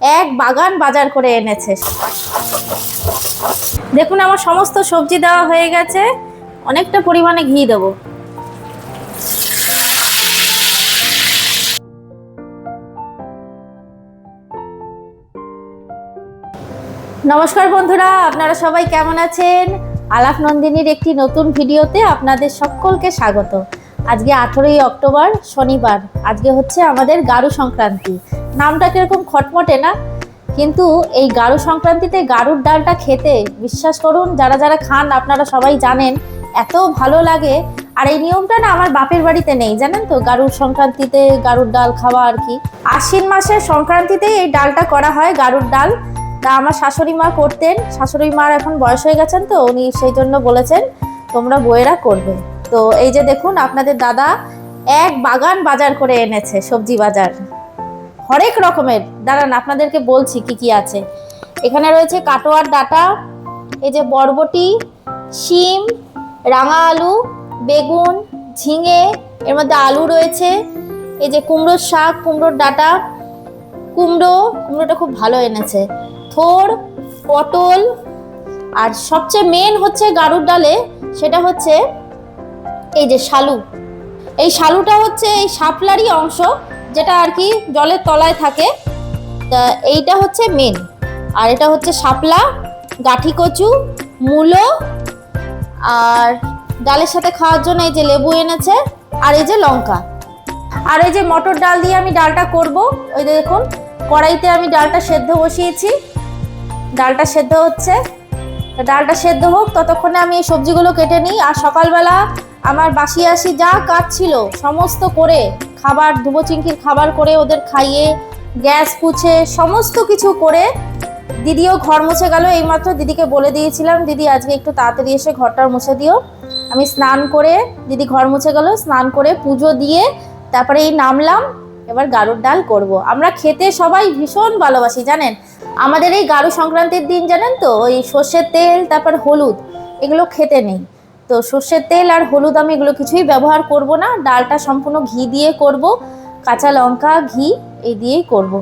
এক বাগান বাজার করে এনেছে। দেখুন, আমার সমস্ত সবজি দেওয়া হয়ে গেছে। অনেকটা পরিমাণে ঘি দেবো। নমস্কার বন্ধুরা, আপনারা সবাই কেমন আছেন? আলাপ নন্দিনীর একটি নতুন ভিডিওতে আপনাদের সকলকে স্বাগত। আজকে আঠেরোই অক্টোবর, শনিবার। আজকে হচ্ছে আমাদের গারু সংক্রান্তি। নামটা কীরকম খটমটে না? কিন্তু এই গারু সংক্রান্তিতে গারুর ডালটা খেতে বিশ্বাস করুন, যারা যারা খান আপনারা সবাই জানেন, এত ভালো লাগে। আর এই নিয়মটা না আমার বাপের বাড়িতে নেই, জানেন তো? গারুর সংক্রান্তিতে গারুর ডাল খাওয়া আর কি। আশ্বিন মাসের সংক্রান্তিতে এই ডালটা করা হয়, গারুর ডাল। তা আমার শাশুড়ি মা করতেন, শাশুড়ি মার এখন বয়স হয়ে গেছেন তো, উনি সেই জন্য বলেছেন, তোমরা বইয়েরা করবে। তো এই যে দেখুন, আপনাদের দাদা এক বাগান বাজার করে এনেছে, সবজি বাজার। হরেক রকমের। দাঁড়ান, আপনাদেরকে বলছি কি কি আছে। এখানে রয়েছে কাটোয়ার ডাটা, এই যে বরবটি, শিম, রাঙা আলু, বেগুন, ঝিঙে, এর মধ্যে আলু রয়েছে, এই যে কুমড়োর শাক, কুমড়োর ডাটা, কুমড়ো, কুমড়োটা খুব ভালো এনেছে। থোর, পটল, আর সবচেয়ে মেন হচ্ছে গাড়ুর ডালে, সেটা হচ্ছে এই যে শালু। এই শালুটা হচ্ছে এই শাপলারই অংশ। যেটা আর কি জলের তলায় থাকে, তা এইটা হচ্ছে মেন আর এটা হচ্ছে শাপলা, গাঠি কচু, মূলো, আর ডালের সাথে খাওয়ার জন্য এই যে লেবু এনেছে, আর এই যে লঙ্কা। আর এই যে মটর ডাল দিয়ে আমি ডালটা করব, ওই যে দেখুন, কড়াইতে আমি ডালটা সেদ্ধ বসিয়েছি। ডালটা সেদ্ধ হচ্ছে। ডালটা সেদ্ধ হোক, ততক্ষণে আমি এই সবজিগুলো কেটে নিই, আর সকালবেলা আমার বাসি আসি যা কাজ ছিল, সমস্ত করে খাবার, ধুবো চিংকির খাবার করে ওদের খাইয়ে, গ্যাস পুছে, সমস্ত কিছু করে দিদিও ঘর মুছে গেল। এইমাত্র দিদিকে বলে দিয়েছিলাম, দিদি, আজকে একটু তাড়াতাড়ি এসে ঘরটা মুছে দিও। আমি স্নান করে দিদি ঘর মুছে গেল, স্নান করে পুজো দিয়ে তারপরে এই নামলাম, এবার গাড়ুর ডাল করব। আমরা খেতে সবাই ভীষণ ভালোবাসি, জানেন? আমাদের এই গাড়ু সংক্রান্তির দিন, জানেন তো? ওই সর্ষের তেল, তারপর হলুদ, এগুলো খেতে নেই। তো সর্ষের তেল আর হলুদ আমি এগুলো কিছুই ব্যবহার করব না। ডালটা সম্পূর্ণ ঘি দিয়ে করব, কাঁচা লঙ্কা, ঘি, এই দিয়েই করব।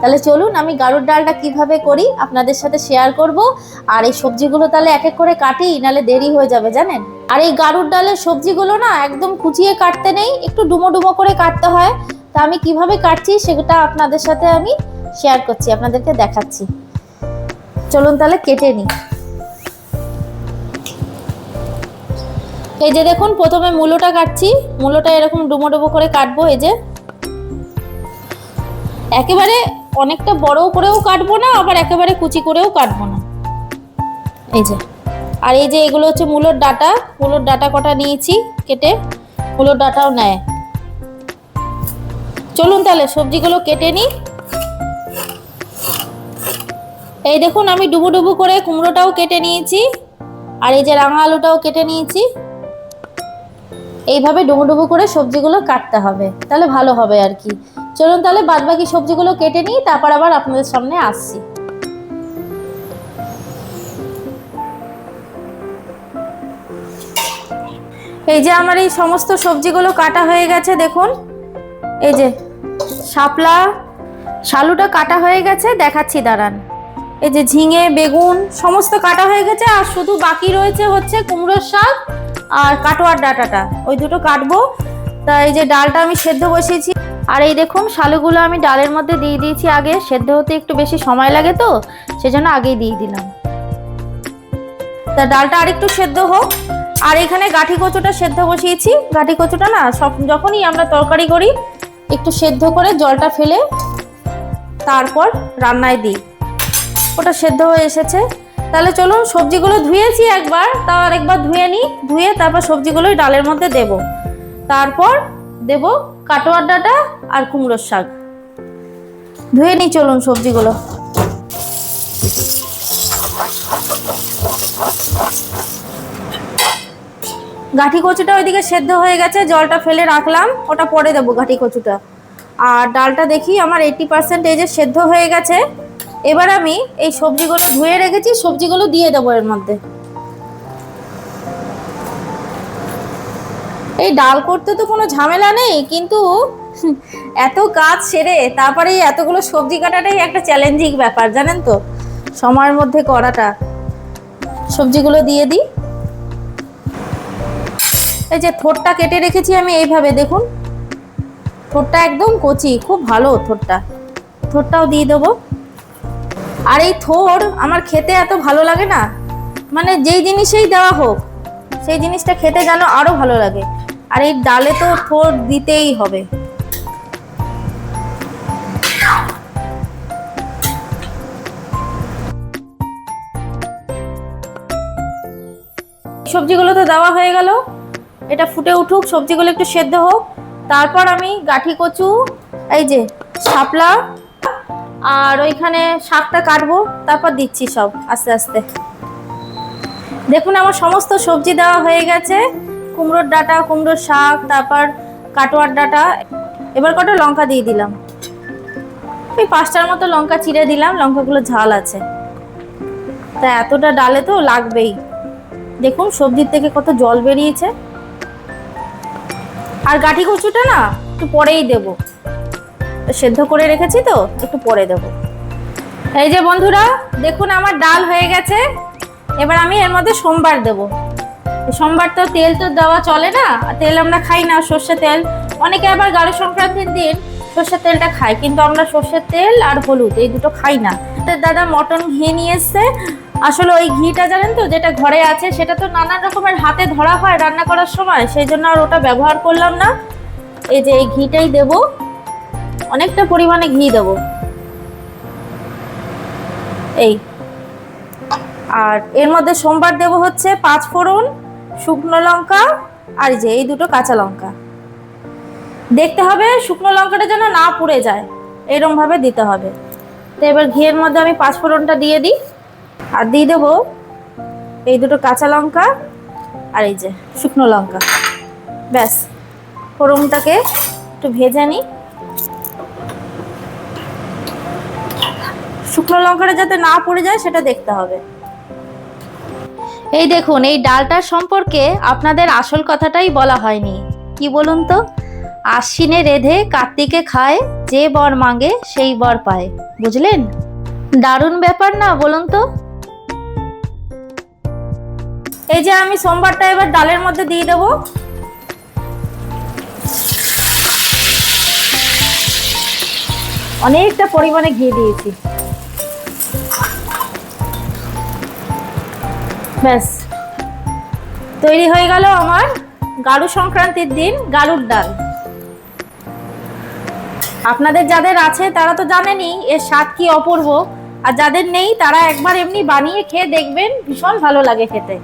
তাহলে চলুন আমি গাড়ুর ডালটা কীভাবে করি আপনাদের সাথে শেয়ার করব। আর এই সবজিগুলো তাহলে এক এক করে কাটি নালে দেরি হয়ে যাবে, জানেন? আর এই গাড়ুর ডালের সবজিগুলো না একদম কুচিয়ে কাটতে নেই, একটু ডুমো ডুমো করে কাটতে হয়। তা আমি কীভাবে কাটছি সেটা আপনাদের সাথে আমি শেয়ার করছি, আপনাদেরকে দেখাচ্ছি। চলুন তাহলে কেটে নিই। এই যে দেখুন, প্রথমে মূলোটা কাটছি। মূলোটা এরকম ডুমো ডুমো করে কাটবো, এই যে। একেবারে অনেকটা বড় করেও কাটবো না, আবার একেবারে কুচি করেও কাটবো না। এই যে। আর এই যে এগুলো হচ্ছে মূলোর ডাটা। মূলোর ডাটা কটা নিয়েছি কেটে, মূলোর ডাটাও নেয়। চলুন তাহলে, সবজিগুলো কেটে নিই। এই দেখুন, আমি ডুবু ডুবু করে কুমড়োটাও কেটে নিয়েছি, আর এই যে রাঙা আলুটাও কেটে নিয়েছি। এইভাবে ডুবু করে সবজিগুলো কাটতে হবে, তাহলে ভালো হবে আর কি। চলুন তাহলে বাদ বাকি সবজিগুলো কেটে নিই, তারপর আবার আপনাদের সামনে আসছি। এই যে আমার এই সমস্ত সবজিগুলো কাটা হয়ে গেছে, দেখুন। এই যে শাপলা, শালুটা কাটা হয়ে গেছে, দেখাচ্ছি, দাঁড়ান। এই যে ঝিঙে, বেগুন, সমস্ত কাটা হয়ে গেছে, আর শুধু বাকি রয়েছে হচ্ছে কুমড়োর শাক আর কাটোয়ার ডাটাটা। ওই দুটো কাটবো। তা এই যে ডালটা আমি সেদ্ধ বসিয়েছি। আর এই দেখুন, শালুগুলো আমি ডালের মধ্যে দিয়ে দিয়েছি আগে। সেদ্ধ হতে একটু বেশি সময় লাগে তো, সেজন্য আগেই দিয়ে দিলাম। তা ডালটা আরেকটু সেদ্ধ হোক। আর এখানে গাঠি কচুটা সেদ্ধ বসিয়েছি। গাঠি কচুটা না, সব যখনই আমরা তরকারি করি, একটু সেদ্ধ করে জলটা ফেলে তারপর রান্নায় দিই। ওটা সেদ্ধ হয়ে এসেছে। তাহলে চলুন সবজিগুলো ধুয়েছি একবার, তাও আরেকবার ধুয়ে নিই, ধুয়ে তারপর সবজিগুলো ডালের মধ্যে দেব। তারপর দেব কাটোয়ার ডাটা আর কুমড়োর শাক। ধুয়ে নিই চলুন সবজিগুলো। গাঠি কচুটা ওইদিকে সেদ্ধ হয়ে গেছে, জলটা ফেলে রাখলাম, ওটা পরে দেবো গাঠি কচুটা। আর ডালটা দেখি আমার এইটি পার্সেন্ট এই যে সেদ্ধ হয়ে গেছে। এবার আমি এই সবজিগুলো ধুয়ে রেখেছি, সবজিগুলো দিয়ে দেবো এর মধ্যে। এই ডাল করতে তো কোনো ঝামেলা নেই, কিন্তু এত কাজ সেরে তারপরে এই এতগুলো সবজি কাটাটাই একটা চ্যালেঞ্জিং ব্যাপার, জানেন তো? সময়ের মধ্যে করাটা। সবজিগুলো দিয়ে দিই। এই যে থোরটা কেটে রেখেছি আমি এইভাবে, দেখুন। থোরটা একদম কচি, খুব ভালো থোরটা থোরটাও দিয়ে দেবো। আর এই থোর আমার খেতে এত ভালো লাগে না। মানে যেই জিনিসেই দেওয়া হোক, সেই জিনিসটা খেতে যেন আরও ভালো লাগে। আর এই ডালে তো থোর দিতেই হবে। সবজিগুলো তো দেওয়া হয়ে গেল। এটা ফুটে উঠুক, সবজিগুলো একটু সেদ্ধ হোক। তারপর আমি গাঠি কচু, এই যে শাপলা আর ওইখানে শাকটা কাটবো, তারপর দিচ্ছি সব, আস্তে আস্তে। দেখুন, আমার সমস্ত সবজি দেওয়া হয়ে গেছে। কুমড়োর ডাটা, কুমড়োর শাক, তারপর কাটোয়ার ডাটা। এবার কটা লঙ্কা দিয়ে দিলাম। ওই পাঁচটার মতো লঙ্কা চিড়ে দিলাম, লঙ্কাগুলো ঝাল আছে। তা এতটা ডালে তো লাগবেই। দেখুন, সবজির থেকে কত জল বেরিয়েছে। আর গাঠি কচুটা না, একটু পরেই দেবো। সেদ্ধ করে রেখেছি তো, একটু পরে দেবো। এই যে বন্ধুরা, দেখুন আমার ডাল হয়ে গেছে। এবার আমি এর মধ্যে সোমবার দেব। সোমবার তো তেল তো দেওয়া চলে না তেল আমরা খাই না সর্ষে তেল। অনেকে আবার গাঢ় সংক্রান্তির দিন সর্ষের তেলটা খায়, কিন্তু আমরা সর্ষের তেল আর হলুদ, এই দুটো খাই না। দাদা মটন ঘি নিয়ে এসছে। আসলে ওই ঘিটা জানেন তো, যেটা ঘরে আছে, সেটা তো নানান রকমের হাতে ধরা হয় রান্না করার সময়, সেই জন্য আর ওটা ব্যবহার করলাম না। এই যে এই ঘিটাই দেব। অনেকটা পরিমাণে ঘি দেব। এই। আর এর মধ্যে সোমবার দেব হচ্ছে পাঁচ ফোড়ন, শুকনো লঙ্কা, আর যে, এই দুটো কাঁচা লঙ্কা। দেখতে হবে শুকনো লঙ্কাটা যেন না পুড়ে যায় এরকম ভাবে দিতে হবে। তো এবার ঘিয়ের মধ্যে আমি পাঁচ ফোড়নটা দিয়ে দিই। আর দিয়ে দেবো এই দুটো কাঁচা লঙ্কা আর এই যে শুকনো লঙ্কা। ব্যাস, ফোড়নটাকে একটু ভেজে নিই। শুকনো লঙ্কাটা যাতে না পড়ে যায় সেটা দেখতে হবে। এই দেখুন এই ডালটার সম্পর্কে আপনাদের আসল কথাটাই বলা হয়নি। কি বলুন তো? আশ্বিনে রেধে কার্তিকে খায় যে বর মাগে সেই বর পায়। বুঝলেন? দারুণ ব্যাপার না বলুন তো? এই যে আমি সোমবারটা এবার ডালের মধ্যে দিয়ে দেবো। অনেকটা পরিমাণে ঘি দিয়েছি। ব্যাস। তৈরি হয়ে গেল আমার গাড়ু সংক্রান্তির দিন গাড়ুর ডাল। আপনাদের যাদের আছে, তারা তো জানেনই এর স্বাদ কি অপূর্ব। আর যাদের নেই, তারা একবার এমনি বানিয়ে খেয়ে দেখবেন, ভীষণ ভালো লাগে খেতে।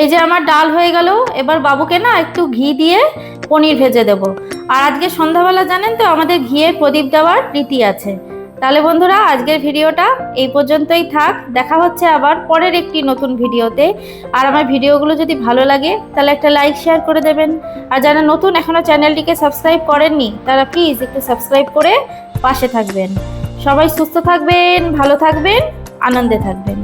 এই যে আমার ডাল হয়ে গেল, এবার বাবুকে না একটু ঘি দিয়ে পনির ভেজে দেব। আর আজকে সন্ধ্যাবেলা জানেন তো, আমাদের ঘিয়ে প্রদীপ দেওয়ার রীতি আছে। তাহলে বন্ধুরা, আজকের ভিডিওটা এই পর্যন্তই থাক। দেখা হচ্ছে আবার পরের একটি নতুন ভিডিওতে। আর আমার ভিডিওগুলো যদি ভালো লাগে, তাহলে একটা লাইক শেয়ার করে দেবেন। আর যারা নতুন এখনও চ্যানেলটিকে সাবস্ক্রাইব করেননি, তারা প্লিজ একটু সাবস্ক্রাইব করে পাশে থাকবেন। সবাই সুস্থ থাকবেন, ভালো থাকবেন, আনন্দে থাকবেন।